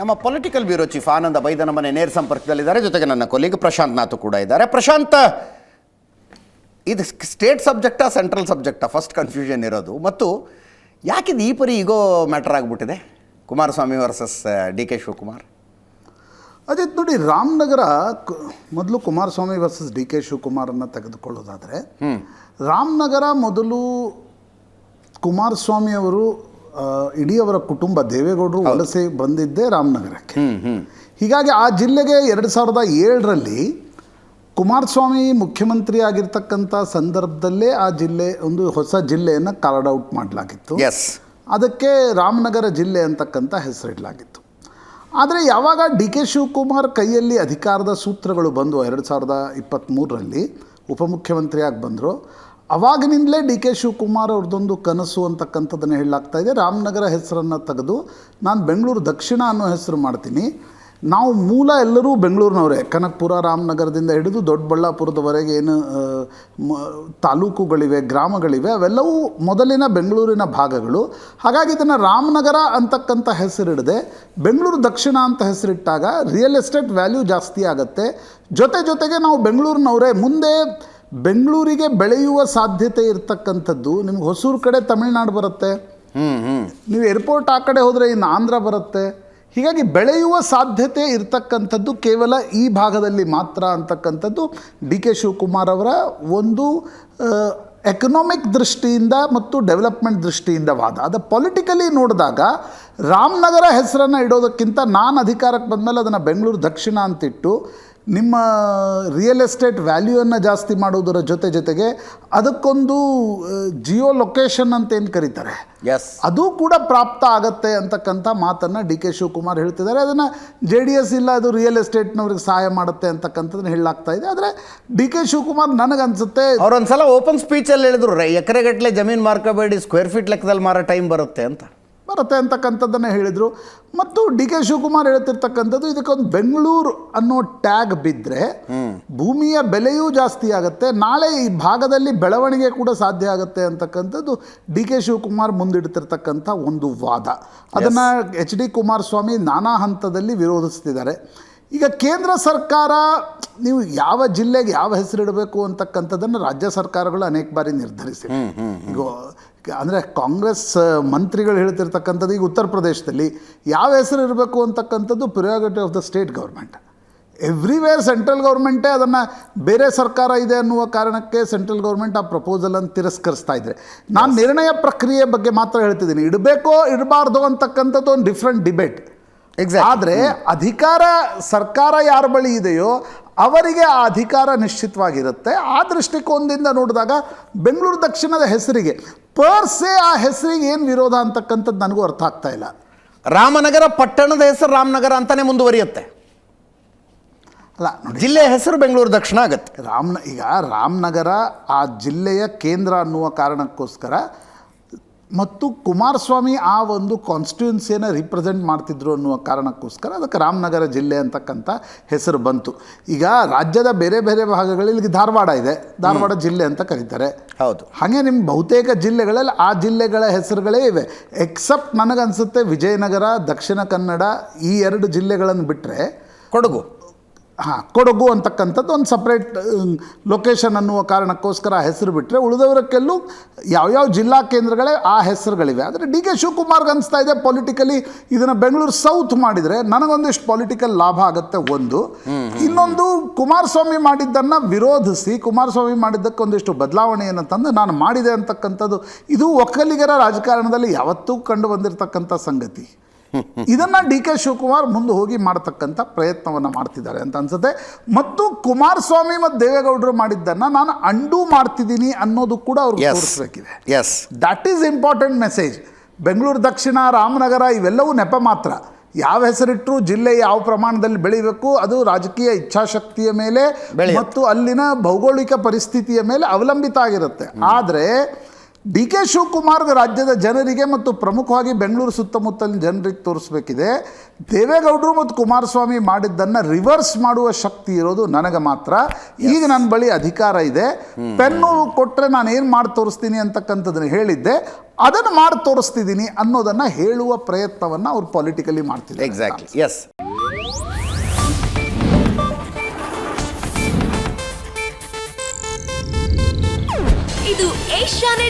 ನಮ್ಮ political bureau chief Ananda ಬೈದನ ಮನೆ ನೇರ ಸಂಪರ್ಕದಲ್ಲಿದ್ದಾರೆ. ಜೊತೆಗೆ ನನ್ನ ಕೊಲೀಗ್ ಪ್ರಶಾಂತ್ ನಾಥ್ ಕೂಡ ಇದ್ದಾರೆ. ಪ್ರಶಾಂತ್ ಇದು ಸ್ಟೇಟ್ ಸಬ್ಜೆಕ್ಟಾ ಸೆಂಟ್ರಲ್ ಸಬ್ಜೆಕ್ಟಾ ಫಸ್ಟ್ ಕನ್ಫ್ಯೂಷನ್ ಇರೋದು. ಮತ್ತು ಯಾಕಿದು ಈ ಪರಿ ಈಗೋ ಮ್ಯಾಟರ್ ಆಗಿಬಿಟ್ಟಿದೆ? Kumaraswamy versus D K Shivakumar. ಅದೇ ನೋಡಿ ರಾಮನಗರ ಮೊದಲು ಕುಮಾರಸ್ವಾಮಿ ವರ್ಸಸ್ ಡಿ ಕೆ ಶಿವಕುಮಾರನ್ನು ತೆಗೆದುಕೊಳ್ಳೋದಾದರೆ ರಾಮನಗರ ಮೊದಲು ಕುಮಾರಸ್ವಾಮಿ ಅವರು ಇಡೀ ಅವರ ಕುಟುಂಬ ದೇವೇಗೌಡರು ವಲಸೆ ಬಂದಿದ್ದೇ ರಾಮನಗರಕ್ಕೆ. ಹೀಗಾಗಿ ಆ ಜಿಲ್ಲೆಗೆ ಎರಡು ಸಾವಿರದ ಏಳರಲ್ಲಿ ಕುಮಾರಸ್ವಾಮಿ ಮುಖ್ಯಮಂತ್ರಿ ಆಗಿರ್ತಕ್ಕಂಥ ಸಂದರ್ಭದಲ್ಲೇ ಆ ಜಿಲ್ಲೆ ಒಂದು ಹೊಸ ಜಿಲ್ಲೆಯನ್ನು ಕಾರ್ಡ್ ಔಟ್ ಮಾಡಲಾಗಿತ್ತು. ಎಸ್ ಅದಕ್ಕೆ ರಾಮನಗರ ಜಿಲ್ಲೆ ಅಂತಕ್ಕಂಥ ಹೆಸರಿಡಲಾಗಿತ್ತು ಆದರೆ ಯಾವಾಗ ಡಿ ಕೆ ಶಿವಕುಮಾರ್ ಕೈಯಲ್ಲಿ ಅಧಿಕಾರದ ಸೂತ್ರಗಳು ಬಂದು ಎರಡು ಸಾವಿರದ ಇಪ್ಪತ್ತ್ಮೂರರಲ್ಲಿ ಉಪಮುಖ್ಯಮಂತ್ರಿಯಾಗಿ ಬಂದರು ಅವಾಗಿನಿಂದಲೇ ಡಿ ಕೆ ಶಿವಕುಮಾರ್ ಅವ್ರದ್ದೊಂದು ಕನಸು ಅಂತಕ್ಕಂಥದ್ದನ್ನು ಹೇಳಲಾಗ್ತಾ ಇದೆ. ರಾಮನಗರ ಹೆಸರನ್ನು ತೆಗೆದು ನಾನು ಬೆಂಗಳೂರು ದಕ್ಷಿಣ ಅನ್ನೋ ಹೆಸರು ಮಾಡ್ತೀನಿ. ನಾವು ಮೂಲ ಎಲ್ಲರೂ ಬೆಂಗಳೂರಿನವರೇ. ಕನಕಪುರ, ರಾಮನಗರದಿಂದ ಹಿಡಿದು ದೊಡ್ಡಬಳ್ಳಾಪುರದವರೆಗೆ ಏನು ತಾಲೂಕುಗಳಿವೆ, ಗ್ರಾಮಗಳಿವೆ, ಅವೆಲ್ಲವೂ ಮೊದಲಿನ ಬೆಂಗಳೂರಿನ ಭಾಗಗಳು. ಹಾಗಾಗಿ ಇದನ್ನು ರಾಮನಗರ ಅಂತಕ್ಕಂಥ ಹೆಸರಿಡದೆ, ಬೆಂಗಳೂರು ದಕ್ಷಿಣ ಅಂತ ಹೆಸರಿಟ್ಟಾಗ ರಿಯಲ್ ಎಸ್ಟೇಟ್ ವ್ಯಾಲ್ಯೂ ಜಾಸ್ತಿ ಆಗುತ್ತೆ. ಜೊತೆ ಜೊತೆಗೆ ನಾವು ಬೆಂಗಳೂರಿನವರೇ, ಮುಂದೆ ಬೆಂಗಳೂರಿಗೆ ಬೆಳೆಯುವ ಸಾಧ್ಯತೆ ಇರತಕ್ಕಂಥದ್ದು ನಿಮ್ಗೆ ಹೊಸೂರು ಕಡೆ ತಮಿಳ್ನಾಡು ಬರುತ್ತೆ. ನೀವು ಏರ್ಪೋರ್ಟ್ ಆ ಕಡೆ ಹೋದರೆ ಇನ್ನು ಆಂಧ್ರ ಬರುತ್ತೆ. ಹೀಗಾಗಿ ಬೆಳೆಯುವ ಸಾಧ್ಯತೆ ಇರ್ತಕ್ಕಂಥದ್ದು ಕೇವಲ ಈ ಭಾಗದಲ್ಲಿ ಮಾತ್ರ ಅಂತಕ್ಕಂಥದ್ದು ಡಿ ಕೆ ಶಿವಕುಮಾರ್ ಅವರ ಒಂದು ಎಕನಾಮಿಕ್ ದೃಷ್ಟಿಯಿಂದ ಮತ್ತು ಡೆವಲಪ್ಮೆಂಟ್ ದೃಷ್ಟಿಯಿಂದ ವಾದ. ಅದು ಪೊಲಿಟಿಕಲಿ ನೋಡಿದಾಗ ರಾಮನಗರ ಹೆಸರನ್ನು ಇಡೋದಕ್ಕಿಂತ ನಾನು ಅಧಿಕಾರಕ್ಕೆ ಬಂದಮೇಲೆ ಅದನ್ನು ಬೆಂಗಳೂರು ದಕ್ಷಿಣ ಅಂತಿಟ್ಟು ನಿಮ್ಮ ರಿಯಲ್ ಎಸ್ಟೇಟ್ ವ್ಯಾಲ್ಯೂವನ್ನು ಜಾಸ್ತಿ ಮಾಡೋದರ ಜೊತೆ ಜೊತೆಗೆ ಅದಕ್ಕೊಂದು ಜಿಯೋ ಲೊಕೇಶನ್ ಅಂತ ಏನು ಕರೀತಾರೆ. ಎಸ್ ಅದು ಕೂಡ ಪ್ರಾಪ್ತ ಆಗತ್ತೆ ಅಂತಕ್ಕಂಥ ಮಾತನ್ನು ಡಿ ಕೆ ಶಿವಕುಮಾರ್ ಹೇಳ್ತಿದ್ದಾರೆ. ಅದನ್ನು ಜೆ ಡಿ ಎಸ್ ಇಲ್ಲ ಅದು ರಿಯಲ್ ಎಸ್ಟೇಟ್ನವ್ರಿಗೆ ಸಹಾಯ ಮಾಡುತ್ತೆ ಅಂತಕ್ಕಂಥದ್ದನ್ನು ಹೇಳಲಾಗ್ತಾ ಇದೆ. ಆದರೆ ಡಿ ಕೆ ಶಿವಕುಮಾರ್ ನನಗನ್ಸುತ್ತೆ ಅವ್ರೊಂದ್ಸಲ ಓಪನ್ ಸ್ಪೀಚಲ್ಲಿ ಹೇಳಿದ್ರು ಎಕರೆಗಟ್ಟಲೆ ಜಮೀನು ಮಾರ್ಕೋಬೇಡಿ ಸ್ಕ್ವೇರ್ ಫೀಟ್ ಲೆಕ್ಕದಲ್ಲಿ ಮಾರೋ ಟೈಮ್ ಬರುತ್ತೆ ಅಂತ. ಬರುತ್ತೆ ಅಂತಕ್ಕಂಥದ್ದನ್ನು ಹೇಳಿದರು. ಮತ್ತು ಡಿ ಕೆ ಶಿವಕುಮಾರ್ ಹೇಳ್ತಿರ್ತಕ್ಕಂಥದ್ದು ಇದಕ್ಕೊಂದು ಬೆಂಗಳೂರು ಅನ್ನೋ ಟ್ಯಾಗ್ ಬಿದ್ದರೆ ಭೂಮಿಯ ಬೆಲೆಯೂ ಜಾಸ್ತಿ ಆಗುತ್ತೆ ನಾಳೆ ಈ ಭಾಗದಲ್ಲಿ ಬೆಳವಣಿಗೆ ಕೂಡ ಸಾಧ್ಯ ಆಗುತ್ತೆ ಅಂತಕ್ಕಂಥದ್ದು ಡಿ ಕೆ ಶಿವಕುಮಾರ್ ಮುಂದಿಡ್ತಿರ್ತಕ್ಕಂಥ ಒಂದು ವಾದ. ಅದನ್ನು ಎಚ್ ಡಿ ಕುಮಾರಸ್ವಾಮಿ ನಾನಾ ಹಂತದಲ್ಲಿ ವಿರೋಧಿಸ್ತಿದ್ದಾರೆ. ಈಗ ಕೇಂದ್ರ ಸರ್ಕಾರ ನೀವು ಯಾವ ಜಿಲ್ಲೆಗೆ ಯಾವ ಹೆಸರಿಡಬೇಕು ಅಂತಕ್ಕಂಥದ್ದನ್ನು ರಾಜ್ಯ ಸರ್ಕಾರಗಳು ಅನೇಕ ಬಾರಿ ನಿರ್ಧರಿಸಿವೆ. ಈಗ ಅಂದರೆ ಕಾಂಗ್ರೆಸ್ ಮಂತ್ರಿಗಳು ಹೇಳ್ತಿರ್ತಕ್ಕಂಥದ್ದು ಈಗ ಉತ್ತರ ಪ್ರದೇಶದಲ್ಲಿ ಯಾವ ಹೆಸರು ಇರಬೇಕು ಅಂತಕ್ಕಂಥದ್ದು priority of the state government everywhere central ಗೌರ್ಮೆಂಟೇ ಅದನ್ನು ಬೇರೆ ಸರ್ಕಾರ ಇದೆ ಅನ್ನುವ ಕಾರಣಕ್ಕೆ ಸೆಂಟ್ರಲ್ ಗೌರ್ಮೆಂಟ್ ಆ ಪ್ರಪೋಸಲನ್ನು ತಿರಸ್ಕರಿಸ್ತಾ ಇದ್ದಾರೆ ನಾನು ನಿರ್ಣಯ ಪ್ರಕ್ರಿಯೆ ಬಗ್ಗೆ ಮಾತ್ರ ಹೇಳ್ತಿದ್ದೀನಿ. ಇಡಬೇಕೋ ಇಡಬಾರ್ದು ಅಂತಕ್ಕಂಥದ್ದು ಒಂದು ಡಿಫ್ರೆಂಟ್ ಡಿಬೇಟ್ ಎಕ್ಸಾಕ್ಟ್ ಆದರೆ ಅಧಿಕಾರ ಸರ್ಕಾರ ಯಾರ ಬಳಿ ಇದೆಯೋ ಅವರಿಗೆ ಆ ಅಧಿಕಾರ ನಿಶ್ಚಿತವಾಗಿರುತ್ತೆ. ಆ ದೃಷ್ಟಿಕೋನದಿಂದ ನೋಡಿದಾಗ ಬೆಂಗಳೂರು ದಕ್ಷಿಣದ ಹೆಸರಿಗೆ ಪರ್ಸೆ ಆ ಹೆಸರಿಗೆ ಏನು ವಿರೋಧ ಅಂತಕ್ಕಂಥದ್ದು ನನಗೂ ಅರ್ಥ ಆಗ್ತಾ ಇಲ್ಲ. ರಾಮನಗರ ಪಟ್ಟಣದ ಹೆಸರು ರಾಮನಗರ ಅಂತಾನೆ ಮುಂದುವರಿಯುತ್ತೆ. ಅಲ್ಲ ನೋಡಿ. ಜಿಲ್ಲೆಯ ಹೆಸರು ಬೆಂಗಳೂರು ದಕ್ಷಿಣ ಆಗುತ್ತೆ. ರಾಮನ ಈಗ ರಾಮನಗರ ಆ ಜಿಲ್ಲೆಯ ಕೇಂದ್ರ ಅನ್ನುವ ಕಾರಣಕ್ಕೋಸ್ಕರ ಮತ್ತು ಕುಮಾರಸ್ವಾಮಿ ಆ ಒಂದು ಕಾನ್ಸ್ಟಿಟ್ಯೂನ್ಸಿಯನ್ನು ರಿಪ್ರೆಸೆಂಟ್ ಮಾಡ್ತಿದ್ರು ಅನ್ನುವ ಕಾರಣಕ್ಕೋಸ್ಕರ ಅದಕ್ಕೆ ರಾಮನಗರ ಜಿಲ್ಲೆ ಅಂತಕ್ಕಂಥ ಹೆಸರು ಬಂತು. ಈಗ ರಾಜ್ಯದ ಬೇರೆ ಬೇರೆ ಭಾಗಗಳಲ್ಲಿ ಧಾರವಾಡ ಇದೆ. ಧಾರವಾಡ ಜಿಲ್ಲೆ ಅಂತ ಕರೀತಾರೆ. ಹೌದು. ಹಾಗೆ ನಿಮ್ಮ ಬಹುತೇಕ ಜಿಲ್ಲೆಗಳಲ್ಲಿ ಆ ಜಿಲ್ಲೆಗಳ ಹೆಸರುಗಳೇ ಇವೆ. ಎಕ್ಸೆಪ್ಟ್ ನನಗನ್ಸುತ್ತೆ ವಿಜಯನಗರ ದಕ್ಷಿಣ ಕನ್ನಡ ಈ ಎರಡು ಜಿಲ್ಲೆಗಳನ್ನು ಬಿಟ್ಟರೆ ಕೊಡಗು. ಹಾಂ, ಕೊಡಗು ಅಂತಕ್ಕಂಥದ್ದು ಒಂದು ಸಪ್ರೇಟ್ ಲೊಕೇಶನ್ ಅನ್ನುವ ಕಾರಣಕ್ಕೋಸ್ಕರ ಹೆಸರು ಬಿಟ್ಟರೆ ಉಳಿದವರಕ್ಕೆಲ್ಲೂ ಯಾವ್ಯಾವ ಜಿಲ್ಲಾ ಕೇಂದ್ರಗಳೇ ಆ ಹೆಸರುಗಳಿವೆ. ಆದರೆ ಡಿ ಕೆ ಶಿವಕುಮಾರ್ಗೆ ಅನಿಸ್ತಾ ಇದೆ ಪೊಲಿಟಿಕಲಿ ಇದನ್ನು ಬೆಂಗಳೂರು ಸೌತ್ ಮಾಡಿದರೆ ನನಗೊಂದಿಷ್ಟು ಪೊಲಿಟಿಕಲ್ ಲಾಭ ಆಗುತ್ತೆ ಒಂದು. ಇನ್ನೊಂದು ಕುಮಾರಸ್ವಾಮಿ ಮಾಡಿದ್ದನ್ನು ವಿರೋಧಿಸಿ, ಕುಮಾರಸ್ವಾಮಿ ಮಾಡಿದ್ದಕ್ಕೆ ಒಂದಿಷ್ಟು ಬದಲಾವಣೆಯನ್ನು ತಂದು ನಾನು ಮಾಡಿದೆ ಅಂತಕ್ಕಂಥದ್ದು ಇದು ಒಕ್ಕಲಿಗರ ರಾಜಕಾರಣದಲ್ಲಿ ಯಾವತ್ತೂ ಕಂಡು ಬಂದಿರತಕ್ಕಂಥ ಸಂಗತಿ. ಇದನ್ನ ಡಿ ಕೆ ಶಿವಕುಮಾರ್ ಮುಂದೆ ಹೋಗಿ ಮಾಡತಕ್ಕಂಥ ಪ್ರಯತ್ನವನ್ನು ಮಾಡ್ತಿದ್ದಾರೆ ಅಂತ ಅನ್ಸುತ್ತೆ. ಮತ್ತು ಕುಮಾರಸ್ವಾಮಿ ಮತ್ತು ದೇವೇಗೌಡರು ಮಾಡಿದ್ದನ್ನು ನಾನು ಅಂಡೂ ಮಾಡ್ತಿದ್ದೀನಿ ಅನ್ನೋದು ಕೂಡ ಅವ್ರಿಗೆ ತೋರಿಸಬೇಕಿದೆ. Yes that is important message Bengaluru Dakshina Ramanagara ಇವೆಲ್ಲವೂ ನೆಪ ಮಾತ್ರ. ಯಾವ ಹೆಸರಿಟ್ಟರು ಜಿಲ್ಲೆ ಯಾವ ಪ್ರಮಾಣದಲ್ಲಿ ಬೆಳಿಬೇಕು ಅದು ರಾಜಕೀಯ ಇಚ್ಛಾಶಕ್ತಿಯ ಮೇಲೆ ಮತ್ತು ಅಲ್ಲಿನ ಭೌಗೋಳಿಕ ಪರಿಸ್ಥಿತಿಯ ಮೇಲೆ ಅವಲಂಬಿತ ಆಗಿರುತ್ತೆ. ಆದರೆ ಡಿ ಕೆ ಶಿವಕುಮಾರ್ ರಾಜ್ಯದ ಜನರಿಗೆ ಮತ್ತು ಪ್ರಮುಖವಾಗಿ ಬೆಂಗಳೂರು ಸುತ್ತಮುತ್ತಲಿನ ಜನರಿಗೆ ತೋರಿಸ್ಬೇಕಿದೆ. ದೇವೇಗೌಡರು ಮತ್ತು ಕುಮಾರಸ್ವಾಮಿ ಮಾಡಿದ್ದನ್ನು ರಿವರ್ಸ್ ಮಾಡುವ ಶಕ್ತಿ ಇರೋದು ನನಗೆ ಮಾತ್ರ. ಈಗ ನನ್ನ ಬಳಿ ಅಧಿಕಾರ ಇದೆ. ಪೆನ್ನು ಕೊಟ್ಟರೆ ನಾನು ಏನು ಮಾಡಿ ತೋರಿಸ್ತೀನಿ ಅಂತಕ್ಕಂಥದ್ದನ್ನು ಹೇಳಿದ್ದೆ. ಅದನ್ನು ಮಾಡಿ ತೋರಿಸ್ತಿದ್ದೀನಿ ಅನ್ನೋದನ್ನು ಹೇಳುವ ಪ್ರಯತ್ನವನ್ನು ಅವ್ರು ಪೊಲಿಟಿಕಲಿ ಮಾಡ್ತಿದ್ದಾರೆ. ಎಕ್ಸಾಕ್ಟ್ಲಿ ಎಸ್ ಇದು ಏಷ್ಯಾನೆಟ್